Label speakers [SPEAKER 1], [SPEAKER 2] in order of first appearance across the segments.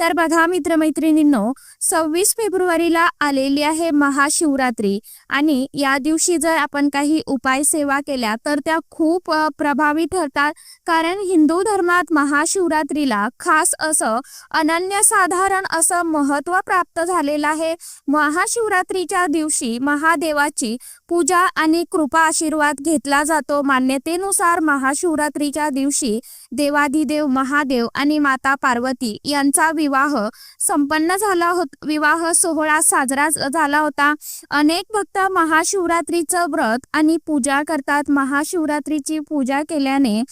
[SPEAKER 1] तर बघा मित्रमैत्रिणींनो सव्वीस फेब्रुवारीला आलेली आहे महाशिवरात्री आणि या दिवशी जर आपण काही उपाय सेवा केल्या तर त्या खूप प्रभावी ठरतात. कारण हिंदू धर्मात महाशिवरात्रीला खास असं अनन्यसाधारण असं महत्त्व प्राप्त झालेलं आहे. महाशिवरात्रीच्या दिवशी महादेवाची पूजा आणि कृपा आशीर्वाद घेतला जातो. मान्यतेनुसार महाशिवरात्रीच्या दिवशी देवाधिदेव महादेव आणि माता पार्वती यांचा विवाह विवाह संपन्न झाला होता विवाह सोहळा साजरा झाला होता. अनेक भक्त महाशिवरात्रीचं व्रत आणि पूजा करतात. महाशिवरात्रीची पूजा केल्याने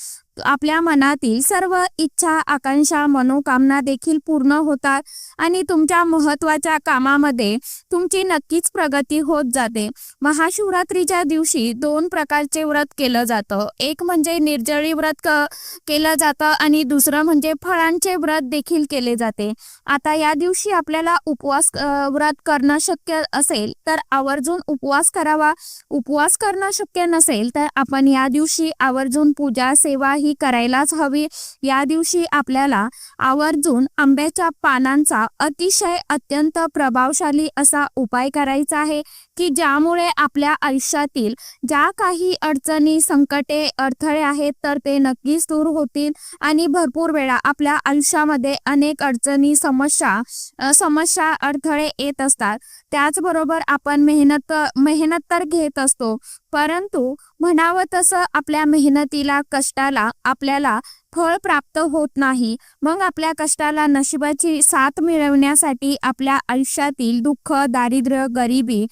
[SPEAKER 1] आपल्या मनातील सर्व इच्छा आकांक्षा मनोकामना देखील पूर्ण होतात आणि तुमच्या महत्त्वाच्या कामामध्ये तुमची नक्कीच प्रगती होत जाते. महाशिवरात्रीच्या दिवशी दोन प्रकारचे व्रत केलं जातं. एक म्हणजे निर्जळी व्रत केलं जातं आणि दुसरं म्हणजे फळांचे व्रत देखील केले जाते. आता या दिवशी आपल्याला उपवास व्रत करणं शक्य असेल तर आवर्जून उपवास करावा. उपवास करणं शक्य नसेल तर आपण या दिवशी आवर्जून पूजा सेवा ही करायलाच हवी. या दिवशी आपल्याला आवर्जून आंब्याच्या पानांचा अतिशय अत्यंत प्रभावशाली असा उपाय करायचा आहे. की ज्यामुळे आपल्या आयुष्यातील ज्या काही अडचणी संकटे अडथळे आहेत तर ते नक्कीच दूर होतील आणि भरपूर वेळा आपल्या आयुष्यामध्ये अनेक अडचणी समस्या समस्या अडथळे येत असतात. त्याचबरोबर आपण मेहनत मेहनत तर घेत असतो परंतु म्हणावं तसं आपल्या मेहनतीला कष्टाला आपल्याला फळ प्राप्त होत नाही. मग आपल्या कष्टाला नशिबाची साथ मिळवण्यासाठी आपल्या आयुष्यातील दुःख दारिद्र्य गरिबी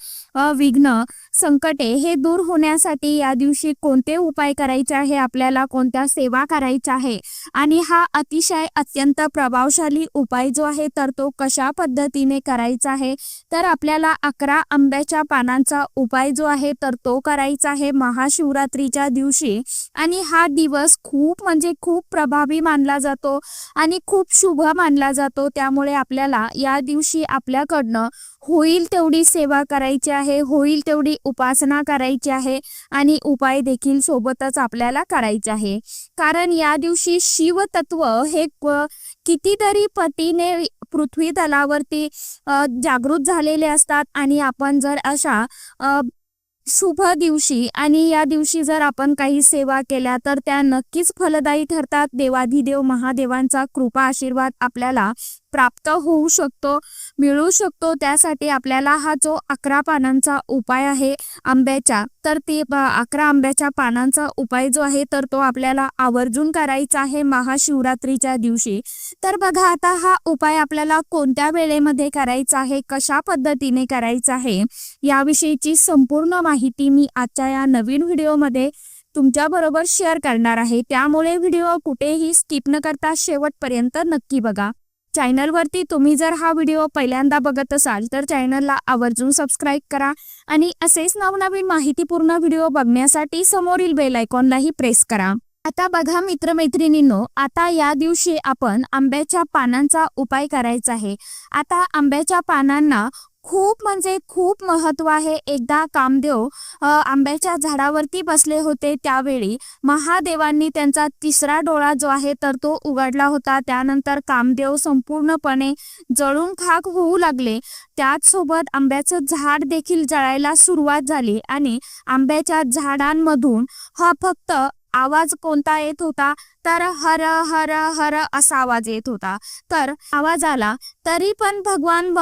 [SPEAKER 1] विघ्न संकटे हे दूर होण्यासाठी या दिवशी कोणते उपाय करायचे आहे? आपल्याला कोणत्या सेवा करायच्या आहे? आणि हा अतिशय अत्यंत प्रभावशाली उपाय जो आहे तर तो कशा पद्धतीने करायचा आहे? तर आपल्याला अकरा आंब्याच्या पानांचा उपाय जो आहे तर तो करायचा आहे महाशिवरात्रीच्या दिवशी. आणि हा दिवस खूप म्हणजे खूप प्रभावी मानला जातो आणि खूप शुभ मानला जातो. त्यामुळे आपल्याला या दिवशी आपल्याकडनं होईल तेवढी सेवा करायची आहे. होईल तेवढी उपासना करायची आहे आणि उपाय देखील सोबतच आपल्याला करायचे आहे. कारण या दिवशी शिवतत्व हे कितीतरी पटीने पृथ्वी तलावरती जागृत झालेले असतात आणि आपण जर अशा शुभ दिवशी आणि या दिवशी जर आपण काही सेवा केल्या तर त्या नक्कीच फलदायी ठरतात. देवाधिदेव महादेवांचा कृपा आशीर्वाद आपल्याला प्राप्त होऊ शकतो मिळू शकतो. त्यासाठी आपल्याला हा जो अकरा पानांचा उपाय आहे आंब्याच्या तर ते अकरा आंब्याच्या पानांचा उपाय जो आहे तर तो आपल्याला आवर्जून करायचा आहे महाशिवरात्रीच्या दिवशी. तर बघा आता हा उपाय आपल्याला कोणत्या वेळेमध्ये करायचा आहे कशा पद्धतीने करायचा आहे याविषयीची संपूर्ण माहिती मी आजच्या या नवीन व्हिडिओमध्ये तुमच्या बरोबर शेअर करणार आहे. त्यामुळे व्हिडिओ कुठेही स्किप न करता शेवटपर्यंत नक्की बघा. चॅनलवरती तुम्ही जर हा व्हिडिओ पहिल्यांदा बघत असाल तर चॅनलला आवर्जून सबस्क्राईब करा आणि असेच नवनवीन माहितीपूर्ण व्हिडिओ बघण्यासाठी समोरील बेल आयकॉनलाही प्रेस करा. आता बघा मित्रमैत्रिणींनो आता या दिवशी आपण आंब्याच्या पानांचा उपाय करायचा आहे. आता आंब्याच्या पानांना खूप म्हणजे खूप महत्त्व आहे. एकदा कामदेव आंब्याच्या झाडावरती बसले होते त्यावेळी महादेवांनी त्यांचा तिसरा डोळा जो आहे तर तो उघडला होता. त्यानंतर कामदेव संपूर्णपणे जळून खाक होऊ लागले. त्याचसोबत आंब्याचं झाड देखील जळायला सुरुवात झाली आणि आंब्याच्या झाडांमधून हा फक्त आवाज कोणता येत होता? तर हर हर हर असा आवाज येत होता. तर आवाज आला तरी पण भगवान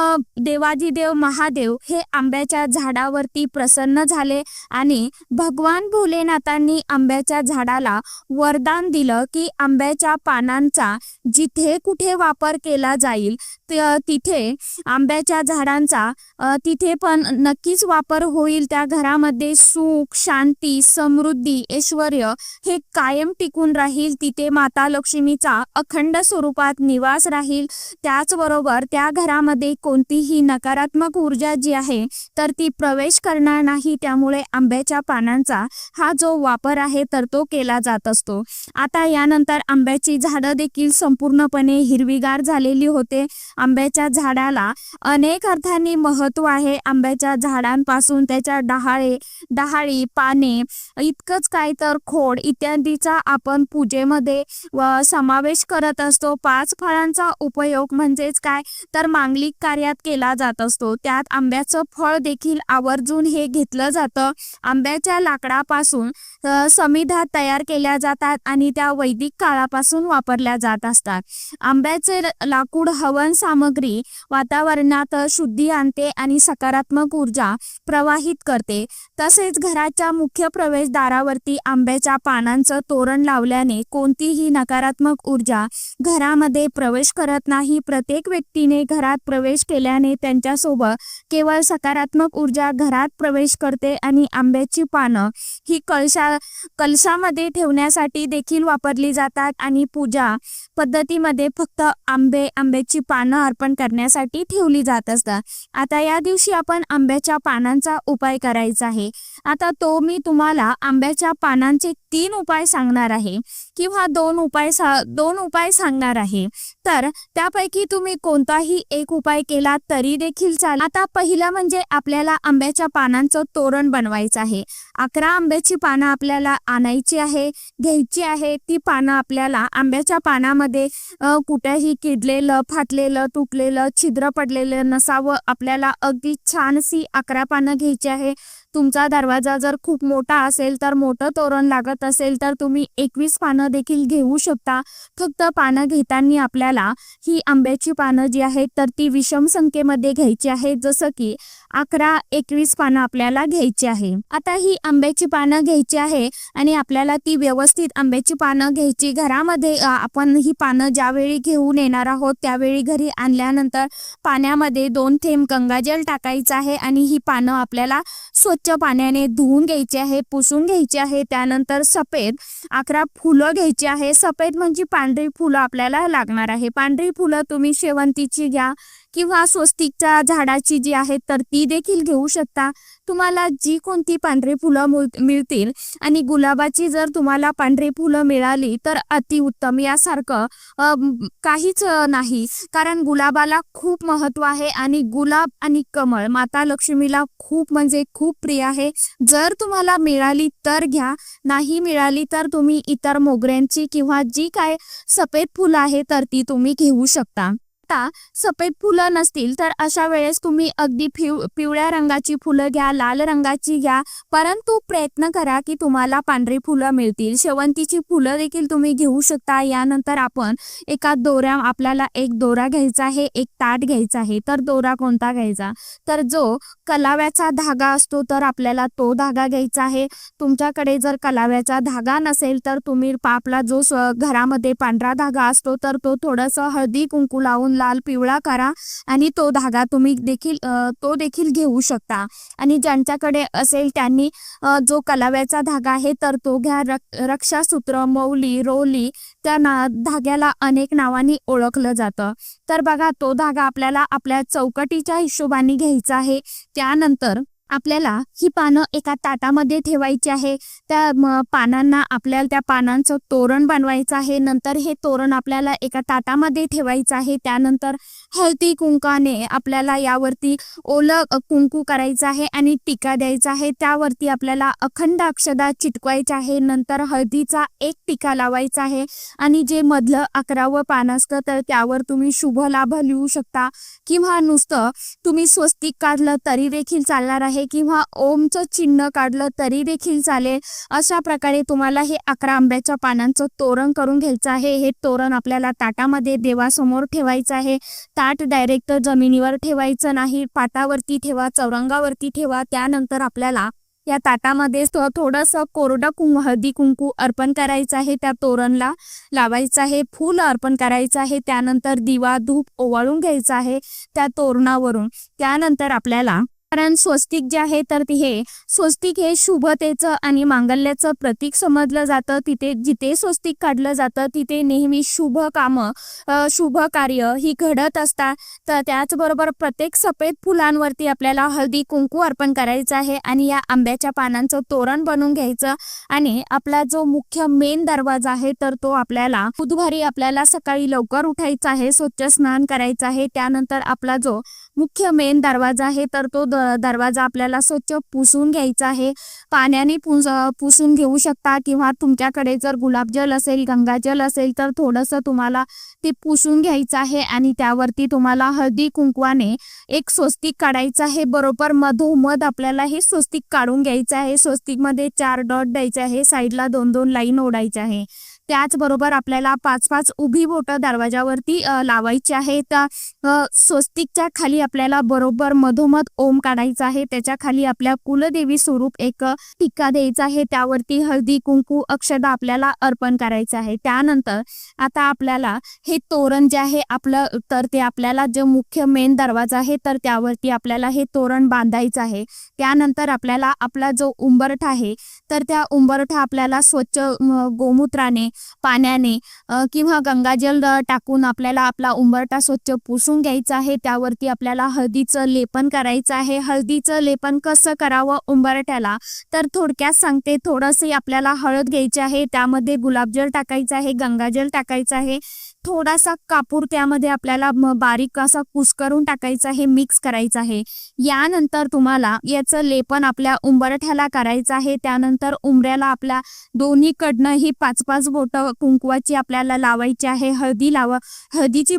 [SPEAKER 1] देवाजी देव महादेव हे आंब्याच्या झाडावरती प्रसन्न झाले आणि भगवान भोलेनाथांनी आंब्याच्या झाडाला वरदान दिलं की आंब्याच्या पानांचा जिथे कुठे वापर केला जाईल तिथे आंब्याच्या झाडांचा तिथे पण नक्कीच वापर होईल. त्या घरामध्ये सुख शांती समृद्धी ऐश्वर हे कायम टिकून राहील. तिथे तिथे माता लक्ष्मीचा अखंड स्वरूपात निवास राहील. त्याचबरोबर त्या घरामध्ये कोणतीही नकारात्मक ऊर्जा जी आहे तर ती प्रवेश करणार नाही. त्यामुळे आंब्याच्या पानांचा हा जो वापर आहे तर तो केला जात असतो. आता यानंतर आंब्याची झाडं देखील संपूर्णपणे हिरवीगार झालेली होते. आंब्याच्या झाडाला अनेक अर्थांनी महत्त्व आहे. आंब्याच्या झाडांपासून त्याच्या डहाळे डहाळी पाने इतकंच काय तर खोड इत्यादीचा आपण पूजेमध्ये व समावेश करत असतो. पाच फळांचा उपयोग म्हणजेच काय? तर मांगलिक कार्यात केला जात असतो. त्यात आंब्याचं फळ देखील आवर्जून हे घेतलं जातं. आंब्याच्या लाकडापासून समिधा तयार केल्या जातात आणि त्या वैदिक काळापासून वापरल्या जात असतात. आंब्याचे लाकूड हवन सामग्री वातावरणात शुद्धी आणते आणि सकारात्मक ऊर्जा प्रवाहित करते. तसेच घराच्या मुख्य प्रवेशद्वारावरती आंब्याच्या पानांचं तोरण लावल्याने कोणतीही नकारात्मक ऊर्जा घरामध्ये प्रवेश करत नाही. प्रत्येक व्यक्तीने घरात प्रवेश केल्याने त्यांच्यासोबत केवळ सकारात्मक ऊर्जा घरात प्रवेश करते आणि आंब्याची पानं ही कळशा कलशामध्ये ठेवण्यासाठी देखील वापरली जातात आणि पूजा पद्धतीमध्ये फक्त आंबे आंब्याची पानं अर्पण करण्यासाठी ठेवली जात असतात. आता या दिवशी आपण आंब्याच्या पानांचा उपाय करायचा आहे. आता तो मी तुम्हाला आंब्याच्या पानांचे तीन उपाय सांगणार आहे किंवा दोन उपाय सा दोन उपाय सांगणार आहे. तर त्यापैकी तुम्ही कोणताही एक उपाय केला तरी देखील चालेल. आता पहिला म्हणजे आपल्याला आंब्याच्या पानांचं तोरण बनवायचं आहे. अकरा आंब्याची पानं आपल्याला आणायची आहे घ्यायची आहे. ती पानं आपल्याला आंब्याच्या पानामध्ये कुठेही किडलेलं फाटलेलं तुटलेलं छिद्र पडलेलं नसावं. आपल्याला अगदी छानशी अकरा पानं घ्यायची आहे. तुमचा दरवाजा जर खूप मोठा असेल तर मोठं तोरण लागत असेल तर तुम्ही एकवीस पानं देखील घेऊ शकता. फक्त पानं घेताना आपल्याला ही आंब्याची पानं जी आहेत तर ती विषम संख्येमध्ये घ्यायची आहेत. जसं की अकरा एकवीस पानं आपल्याला घ्यायची आहे. आता ही आंब्याची पानं घ्यायची आहे आणि आपल्याला ती व्यवस्थित आंब्याची पानं घ्यायची. घरामध्ये आपण ही पानं ज्यावेळी घेऊन येणार आहोत त्यावेळी घरी आणल्यानंतर पाण्यामध्ये दोन थेंब गंगाजल टाकायचं आहे आणि ही पानं आपल्याला स्वच्छ पाण्याने धुवून घ्यायची आहे पुसून घ्यायची आहे. त्यानंतर सफेद अकरा फुलं घ्यायची आहे. सफेद म्हणजे पांढरी फुलं आपल्याला लागणार आहे. पांढरी फुलं तुम्ही शेवंतीची घ्या किंवा स्वस्तिकच्या झाडाची जी आहे तर ती देखील घेऊ शकता. तुम्हाला जी कोणती पांढरी फुलं मिळतील आणि गुलाबाची जर तुम्हाला पांढरी फुलं मिळाली तर अतिउत्तम यासारखं काहीच नाही. कारण गुलाबाला खूप महत्त्व आहे आणि गुलाब आणि कमळ माता लक्ष्मीला खूप म्हणजे खूप प्रिय आहे. जर तुम्हाला मिळाली तर घ्या. नाही मिळाली तर तुम्ही इतर मोगऱ्यांची किंवा जी काय सफेद फुलं आहे तर ती तुम्ही घेऊ शकता. आता सफेद फुलं नसतील तर अशा वेळेस तुम्ही अगदी पिव पिवळ्या रंगाची फुलं घ्या लाल रंगाची घ्या. परंतु प्रयत्न करा की तुम्हाला पांढरी फुलं मिळतील. शेवंतीची फुलं देखील तुम्ही घेऊ शकता. यानंतर आपण एका दोऱ्या आपल्याला एक दोरा घ्यायचा आहे एक ताट घ्यायचा आहे. तर दोरा कोणता घ्यायचा? तर जो कलाव्याचा धागा असतो तर आपल्याला तो धागा घ्यायचा आहे. तुमच्याकडे जर कलाव्याचा धागा नसेल तर तुम्ही आपला जो घरामध्ये पांढरा धागा असतो तर तो थोडंसं हळदी कुंकू लावून लाल पिवळा करा आणि तो धागा तुम्ही देखील तो देखील घेऊ शकता. आणि ज्यांच्याकडे असेल त्यांनी जो कलाव्याचा धागा आहे तर तो घ्या. रक रक्षासूत्र मौली रोली त्या ना धाग्याला अनेक नावांनी ओळखलं जातं. तर बघा तो धागा आपल्याला आपल्या चौकटीच्या हिशोबाने घ्यायचा आहे. त्यानंतर आपल्याला ही पानं एका ताटामध्ये ठेवायची आहे. त्या पानांना आपल्याला त्या पानांचं तोरण बनवायचं आहे. नंतर हे तोरण आपल्याला एका ताटामध्ये ठेवायचं आहे. त्यानंतर हळदी कुंकाने आपल्याला यावरती ओलं कुंकू करायचं आहे आणि टिका द्यायचा आहे. त्यावरती आपल्याला अखंड अक्षदा चिटकवायचे आहे. नंतर हळदीचा एक टिका लावायचा आहे आणि जे मधलं अकरावं पान असतं तर त्यावर तुम्ही शुभ लाभ लिहू शकता. किंवा नुसतं तुम्ही स्वस्तिक काढलं तरी देखील चालणार आहे. किंवा ओमचं चिन्ह काढलं तरी देखील चालेल. अशा प्रकारे तुम्हाला हे अकरा आंब्याच्या पानांचं तोरण करून घ्यायचं आहे. हे तोरण आपल्याला ताटामध्ये देवासमोर ठेवायचं आहे. ताट डायरेक्ट जमिनीवर ठेवायचं नाही. पाटावरती ठेवा चौरंगावरती ठेवा. त्यानंतर आपल्याला या ताटामध्ये थोडंसं कोरडं कुंकू हळदी कुंकू अर्पण करायचं आहे त्या तोरणला. लावायचं आहे फूल अर्पण करायचं आहे. त्यानंतर दिवा धूप ओवाळून घ्यायचा आहे त्या तोरणावरून. त्यानंतर आपल्याला कारण स्वस्तिक जे आहे तर ते हे स्वस्तिक हे शुभतेचं आणि मांगल्याचं प्रतीक समजलं जातं. तिथे जिथे स्वस्तिक काढलं जातं तिथे नेहमी शुभ कामं शुभ कार्य ही घडत असतात. तर त्याचबरोबर प्रत्येक सफेद फुलांवरती आपल्याला हळदी कुंकू अर्पण करायचं आहे आणि या आंब्याच्या पानांचं तोरण बनवून घ्यायचं आणि आपला जो मुख्य मेन दरवाजा आहे तर तो आपल्याला बुधवारी आपल्याला सकाळी लवकर उठायचा आहे स्वच्छ स्नान करायचं आहे. त्यानंतर आपला जो मुख्य मेन दरवाजा आहे तर तो दरवाजा आपल्याला स्वच्छ पुसून घ्यायचा आहे. पाण्याने पुस पुसून घेऊ शकता किंवा तुमच्याकडे जर गुलाबजल असेल गंगाजल असेल तर थोडंसं तुम्हाला ते पुसून घ्यायचं आहे आणि त्यावरती तुम्हाला हळदी कुंकवाने एक स्वस्तिक काढायचं आहे. बरोबर मधोमध आपल्याला हे स्वस्तिक काढून घ्यायचं आहे. स्वस्तिकमध्ये चार डॉट द्यायचे आहे. साईडला दोन दोन लाईन ओढायचे आहे. त्याचबरोबर आपल्याला पाच पाच उभी बोटं दरवाजावरती लावायची आहे स्वस्तिकच्या खाली आपल्याला बरोबर मधोमध ओम काढायचा आहे. त्याच्याखाली आपल्या कुलदेवी स्वरूप एक टिक्का द्यायचा आहे. त्यावरती हळदी कुंकू अक्षदा आपल्याला अर्पण करायचं आहे. त्यानंतर आता आपल्याला हे तोरण जे आहे आपलं तर ते आपल्याला जे मुख्य मेन दरवाजा आहे तर त्यावरती आपल्याला हे तोरण बांधायचं आहे. त्यानंतर आपल्याला आपला जो उंबरठा आहे तर त्या उंबरठा आपल्याला स्वच्छ गोमूत्राने पाण्याने किंवा गंगाजल टाकून आपल्याला आपला उंबरठा स्वच्छ पुसून घ्यायचा आहे. त्यावरती आपल्याला हळदीचं लेपन करायचं आहे. हळदीचं लेपन कसं करावं उंबरट्याला तर थोडक्यात सांगते. थोडंसं आपल्याला हळद घ्यायची आहे. त्यामध्ये गुलाबजल टाकायचं आहे गंगाजल टाकायचं आहे. थोडासा कापूर त्यामध्ये आपल्याला बारीक असा कुस्करून टाकायचा आहे मिक्स करायचं आहे. यानंतर तुम्हाला याचं लेपन आपल्या उंबरठ्याला करायचं आहे. त्यानंतर उंबऱ्याला आपल्या दोन्हीकडनं ही पाच पाच बोटं कुंकवाची आपल्याला लावायची आहे. हळदी लावा हळदीची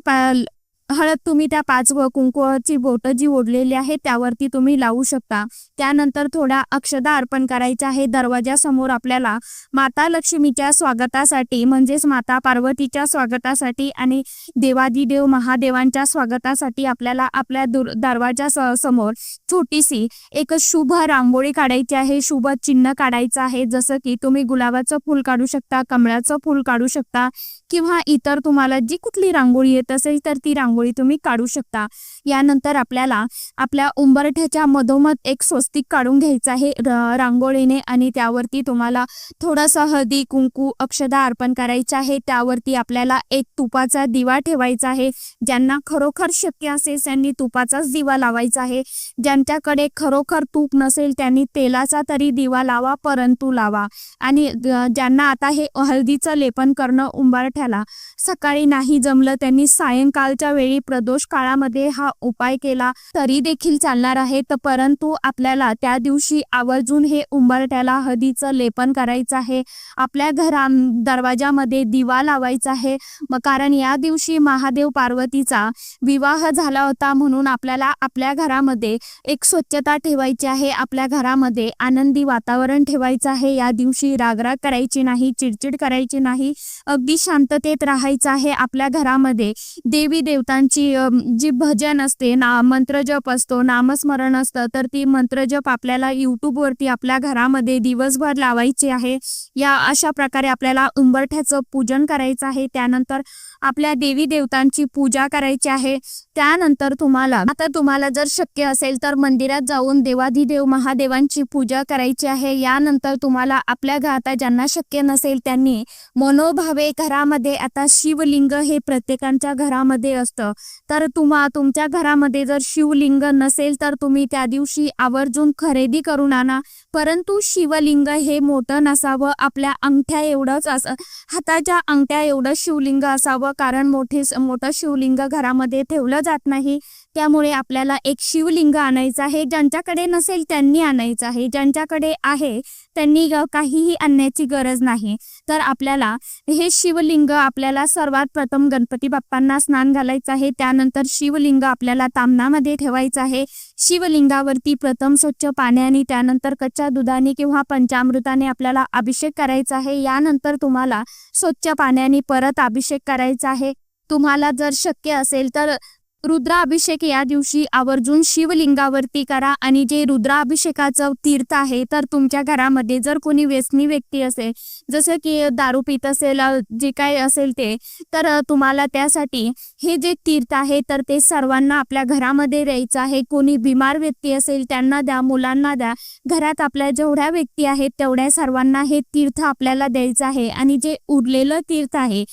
[SPEAKER 1] हळद तुम्ही त्या पाच कुंकूची बोट बोटं जी ओढलेली आहे त्यावरती तुम्ही लावू शकता. त्यानंतर थोड्या अक्षदा अर्पण करायच्या आहे. दरवाजासमोर आपल्याला माता लक्ष्मीच्या स्वागतासाठी म्हणजेच माता पार्वतीच्या स्वागतासाठी आणि देवादिदेव महादेवांच्या स्वागतासाठी आपल्याला आपल्या दुर दरवाजा समोर छोटीशी एक शुभ रांगोळी काढायची आहे. शुभ चिन्ह काढायचं आहे. जसं की तुम्ही गुलाबाचं फूल काढू शकता कमळाचं फूल काढू शकता किंवा इतर तुम्हाला जी कुठली रांगोळी येत असेल तर ती रांगोळी तुम्ही काढू शकता. यानंतर आपल्याला आपल्या उंबरठ्याच्या मधोमध एक स्वस्तिक काढून घ्यायचं आहे रांगोळीने आणि त्यावरती तुम्हाला थोडासा हळदी कुंकू अक्षदा अर्पण करायचं आहे. त्यावरती आपल्याला एक तुपाचा दिवा ठेवायचा आहे ज्यांना खरोखर शक्य असेल त्यांनी तुपाचाच दिवा लावायचा आहे. ज्यांच्याकडे खरोखर तूप नसेल त्यांनी तेलाचा तरी दिवा लावा परंतु लावा. आणि ज्यांना आता हे हळदीचं लेपन करणं उंबरठ्याला सकाळी नाही जमलं त्यांनी सायंकाळच्या वेळी प्रदोष काळामध्ये हा उपाय केला तरी देखील चालणार आहे. तर परंतु आपल्याला त्या दिवशी आवर्जून हे उंबरट्याला हळदीचं लेपन करायचं आहे. आपल्या घरा दरवाजामध्ये दिवा लावायचा आहे. कारण या दिवशी महादेव पार्वतीचा विवाह झाला होता म्हणून आपल्याला आपल्या घरामध्ये एक स्वच्छता ठेवायची आहे. आपल्या घरामध्ये आनंदी वातावरण ठेवायचं आहे. या दिवशी रागराग करायची नाही चिडचिड करायची नाही. अगदी शांततेत राहायचं आहे. आपल्या घरामध्ये देवी देवता अम, जी भजन असते ना मंत्रजप असतो नामस्मरण असतं तर ती मंत्रजप आपल्याला यूट्यूबवरती आपल्या घरामध्ये दिवसभर लावायची आहे. या अशा प्रकारे आपल्याला उंबरठ्याचं पूजन करायचं आहे. त्यानंतर आपल्या देवी देवतांची पूजा करायची आहे. त्यानंतर तुम्हाला आता तुम्हाला जर शक्य असेल तर मंदिरात जाऊन देवाधिदेव महादेवांची पूजा करायची आहे. यानंतर तुम्हाला आपल्या घरात ज्यांना शक्य नसेल त्यांनी मनोभावे घरामध्ये आता शिवलिंग हे प्रत्येकाच्या घरामध्ये असतं. तर तुम्हा तुमच्या घरामध्ये जर शिवलिंग नसेल तर तुम्ही त्या दिवशी आवर्जून खरेदी करून आणा. परंतु शिवलिंग हे मोठं नसावं आपल्या अंगठ्या एवढंच अस हाताच्या अंगठ्या एवढं शिवलिंग असावं कारण मोठे मोठं शिवलिंग घरामध्ये ठेवलं जात नाही. त्यामुळे आपल्याला एक शिवलिंग आणायचं आहे ज्यांच्याकडे नसेल त्यांनी आणायचं आहे ज्यांच्याकडे आहे त्यांनी काहीही आणण्याची गरज नाही. तर आपल्याला हे शिवलिंग आपल्याला सर्वात प्रथम गणपती बाप्पांना स्नान घालायचं आहे त्यानंतर शिवलिंग आपल्याला तामणामध्ये ठेवायचं आहे. शिवलिंगावरती प्रथम स्वच्छ पाण्याने त्यानंतर कच्च्या दुधाने किंवा पंचामृताने आपल्याला अभिषेक करायचा आहे. यानंतर तुम्हाला स्वच्छ पाण्याने परत अभिषेक करायचा आहे. तुम्हाला जर शक्य असेल तर रुद्राभिषेक या दिवशी आवर्जून शिवलिंगावरती करा आणि जे रुद्राभिषेकाचं तीर्थ आहे तर तुमच्या घरामध्ये जर कोणी व्यसनी व्यक्ती असेल जसं की दारू पित असेल जे काय असेल ते तर तुम्हाला त्यासाठी हे जे तीर्थ आहे तर ते सर्वांना आपल्या घरामध्ये द्यायचं आहे. कोणी बिमार व्यक्ती असेल त्यांना द्या मुलांना द्या. घरात आपल्या जेवढ्या व्यक्ती आहेत तेवढ्या सर्वांना हे तीर्थ आपल्याला द्यायचं आहे. आणि जे उरलेलं तीर्थ आहे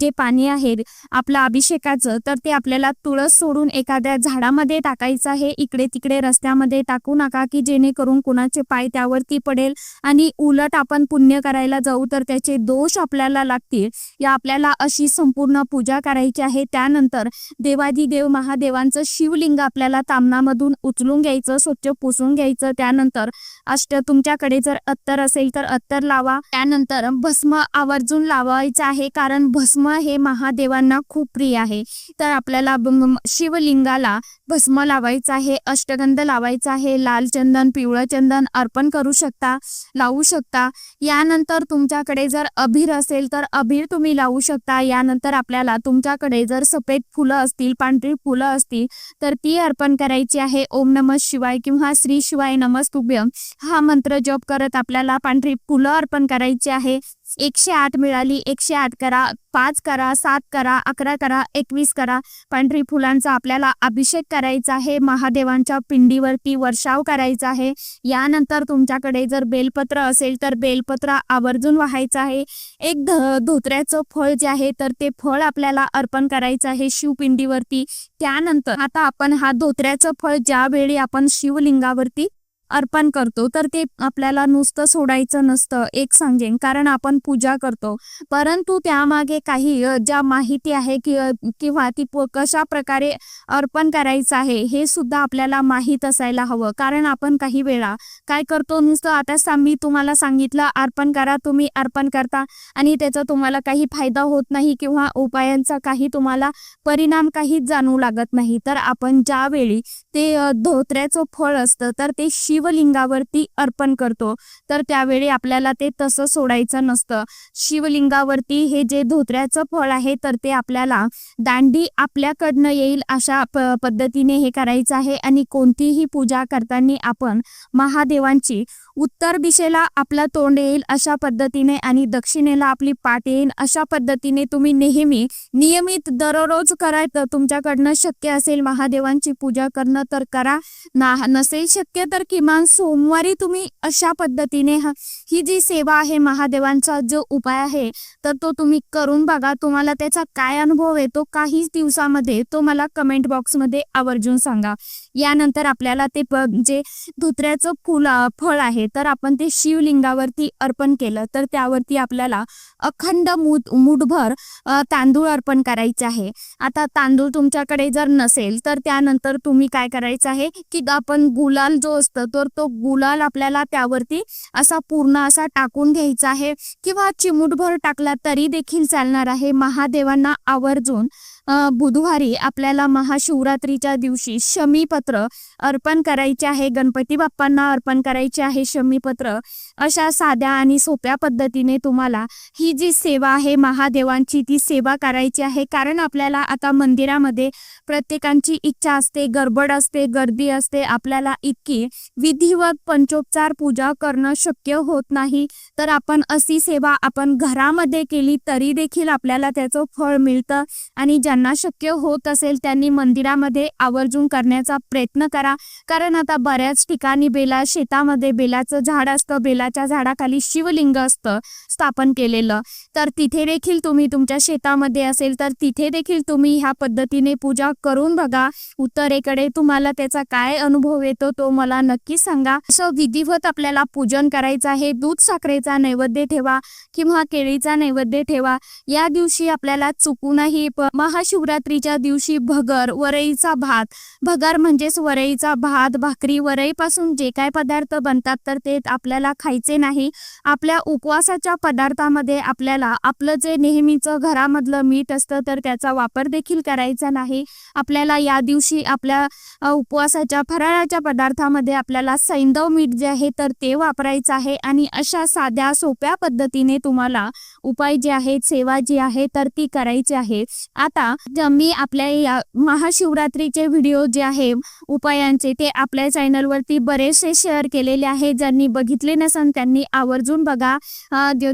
[SPEAKER 1] जे पाणी आहे आपलं अभिषेकाचं तर ते आपल्याला तुळस सोडून एखाद्या झाडामध्ये टाकायचं आहे इकडे तिकडे रस्त्यामध्ये टाकू नका की जेणेकरून कुणाचे पाय त्यावरती पडेल आणि उलट आपण पुण्य करायला जाऊ तर त्याचे दोष आपल्याला लागतील. या आपल्याला अशी संपूर्ण पूजा करायची आहे. त्यानंतर देवाधिदेव महादेवांचं शिवलिंग आपल्याला तामणामधून उचलून घ्यायचं स्वच्छ पुसून घ्यायचं. त्यानंतर अष्ट तुमच्याकडे जर अत्तर असेल तर अत्तर लावा. त्यानंतर भस्म आवर्जून लावायचं आहे कारण भस्म हे महादेवांना खूप प्रिय आहे. तर आपल्याला शिवलिंगाला भस्म लावायचं आहे अष्टगंध लावायचा आहे लाल चंदन पिवळं चंदन अर्पण करू शकता लावू शकता. यानंतर तुमच्याकडे जर अभिर असेल तर अभिर तुम्ही लावू शकता. यानंतर आपल्याला तुमच्याकडे जर सफेद फुलं असतील पांढरी फुलं असतील तर ती अर्पण करायची आहे. ओम नमः शिवाय किंवा श्री शिवाय नमस्तुभ्य. हा मंत्र जप करत आपल्याला पांढरी फुलं अर्पण करायची आहे. एकशे आठ मिळाली. एकशे आठ करा पाच करा सात करा अकरा करा एकवीस करा. पांढरी फुलांचा आपल्याला अभिषेक करायचा आहे. महादेवांच्या पिंडीवरती वर्षाव करायचा आहे. यानंतर तुमच्याकडे जर बेलपत्र असेल तर बेलपत्र आवर्जून व्हायचं आहे. एक ध धोत्र्याचं फळ जे आहे तर ते फळ आपल्याला अर्पण करायचं आहे शिवपिंडीवरती. त्यानंतर आता आपण हा धोत्र्याचं फळ ज्यावेळी आपण शिवलिंगावरती अर्पण करतो तर ते आपल्याला नुसतं सोडायचं नसतं एक सांगेन. कारण आपण पूजा करतो. परंतु त्यामागे काही ज्या माहिती आहे कि किंवा ती कशा प्रकारे अर्पण करायचं आहे हे सुद्धा आपल्याला माहीत असायला हवं. कारण आपण काही वेळा काय करतो नुसतं आता मी तुम्हाला सांगितलं अर्पण करा तुम्ही अर्पण करता. आणि त्याचा तुम्हाला काही फायदा होत नाही किंवा उपायांचा काही तुम्हाला परिणाम काहीच जाणू लागत नाही. तर आपण ज्यावेळी ते धोत्र्याचं फळ असतं तर ते शिवलिंगावरती अर्पण करतो. तर त्यावेळी आपल्याला ते तसं सोडायचं नसतं. शिवलिंगावरती हे जे धोत्र्याचं फळ आहे तर ते आपल्याला दांडी आपल्याकडनं येईल अशा पद्धतीने हे करायचं आहे. आणि कोणतीही पूजा करताना आपण महादेवांची उत्तर दिशेला आपला तोंड येईल अशा पद्धतीने आणि दक्षिणेला आपली पाठ येईल अशा पद्धतीने तुम्ही नेहमी नियमित दररोज करायचं तुमच्याकडनं शक्य असेल महादेवांची पूजा करणं तर करा. ना नसेल शक्य तर किमान सोमवारी तुम्ही अशा पद्धतीने ही जी सेवा आहे महादेवांचा जो उपाय आहे तर तो तुम्ही करून बघा. तुम्हाला त्याचा काय अनुभव येतो काहीच दिवसामध्ये तो मला कमेंट बॉक्समध्ये आवर्जून सांगा. यानंतर आपल्याला ते जे धुत्र्याचं फुल फळ आहे तर आपण ते शिवलिंगावरती अर्पण केलं तर त्यावरती आपल्याला अखंड मूठ मुठभर तांदूळ अर्पण करायचे आहे. आता तांदूळ तुमच्याकडे जर नसेल तर त्यानंतर तुम्ही काय करायचं आहे की आपण गुलाल जो असतो तर तो गुलाल आपल्याला त्यावरती असा पूर्ण असा टाकून घ्यायचा आहे. किंवा चिमूटभर टाकला तरी देखील चालणार आहे. महादेवांना आवर्जून बुधवारी आपल्याला महाशिवरात्रीच्या दिवशी शमीपत्र अर्पण करायचे आहे. गणपती बाप्पांना अर्पण करायचे आहे शमीपत्र. अशा साध्या आणि सोप्या पद्धतीने तुम्हाला ही जी सेवा आहे महादेवांची ती सेवा करायची आहे. कारण आपल्याला आता मंदिरामध्ये प्रत्येकांची इच्छा असते गडबड असते गर्दी असते. आपल्याला इतकी विधिवत पंचोपचार पूजा करणं शक्य होत नाही. तर आपण अशी सेवा आपण घरामध्ये केली तरी देखील आपल्याला त्याचं फळ मिळतं आणि ज्यांना शक्य होत असेल त्यांनी मंदिरामध्ये आवर्जून करण्याचा प्रयत्न करा. कारण आता बऱ्याच ठिकाणी बेला शेतामध्ये बेलाचं झाड असतं बेलाच्या झाडाखाली शिवलिंग असतं स्थापन केलेलं. तर तिथे देखील तुम्ही तुमच्या शेतामध्ये असेल तर तिथे देखील तुम्ही ह्या पद्धतीने पूजा करून बघा. उत्तरेकडे तुम्हाला त्याचा काय अनुभव येतो तो मला नक्की सांगा. असं विधिवत आपल्याला पूजन करायचं आहे. दूध साखरेचा नैवेद्य ठेवा किंवा केळीचा नैवेद्य ठेवा. या दिवशी आपल्याला चुकूनही महा महाशिवरात्रीच्या दिवशी भगर वरईचा भात. भगर म्हणजेच वरईचा भात भाकरी वरईपासून जे काय पदार्थ बनतात तर ते आपल्याला खायचे नाही. आपल्या उपवासाच्या पदार्थामध्ये आपल्याला आपलं जे नेहमीचं घरामधलं मीठ असतं तर त्याचा वापर देखील करायचा नाही. आपल्याला या दिवशी आपल्या उपवासाच्या फराळाच्या पदार्थामध्ये आपल्याला सैंदव मीठ जे आहे तर ते वापरायचं आहे आणि अशा साध्या सोप्या पद्धतीने तुम्हाला उपाय जे आहेत सेवा जी आहे तर ती करायची आहे. आता मी आपल्या या महाशिवरात्रीचे व्हिडिओ जे आहे उपायांचे ते आपल्या चॅनलवरती बरेचसे शेअर केलेले आहे ज्यांनी बघितले नसन त्यांनी आवर्जून बघा.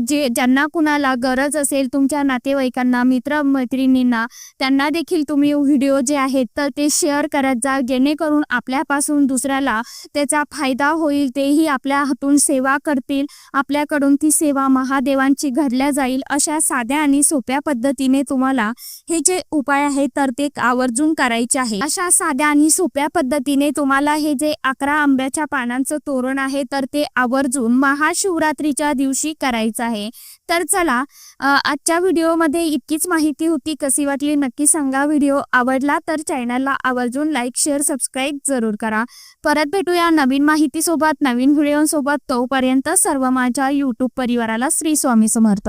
[SPEAKER 1] जे ज्यांना कुणाला गरज असेल तुमच्या नातेवाईकांना मित्र मैत्रिणींना त्यांना देखील तुम्ही व्हिडिओ जे आहेत तर ते शेअर करत जा. जेणेकरून आपल्यापासून दुसऱ्याला त्याचा फायदा होईल तेही आपल्या हातून सेवा करतील. आपल्याकडून ती सेवा महादेवांची घडल्या जाईल अशा साध्या आणि सोप्या पद्धतीने तुम्हाला हे जे उपाय आहे तर ते आवर्जून करायचे आहे. अशा साध्या आणि सोप्या पद्धतीने तुम्हाला हे जे अकरा आंब्याच्या पानांचं तोरण आहे तर ते आवर्जून महाशिवरात्रीच्या दिवशी करायचं आहे. तर चला आजच्या व्हिडिओमध्ये इतकीच माहिती होती. कशी वाटली नक्की सांगा. व्हिडिओ आवडला तर चॅनलला आवर्जून लाईक शेअर सबस्क्राईब जरूर करा. परत भेटूया नवीन माहितीसोबत नवीन व्हिडिओसोबत. तोपर्यंत सर्व माझ्या यूट्यूब परिवाराला श्री स्वामी समर्थ.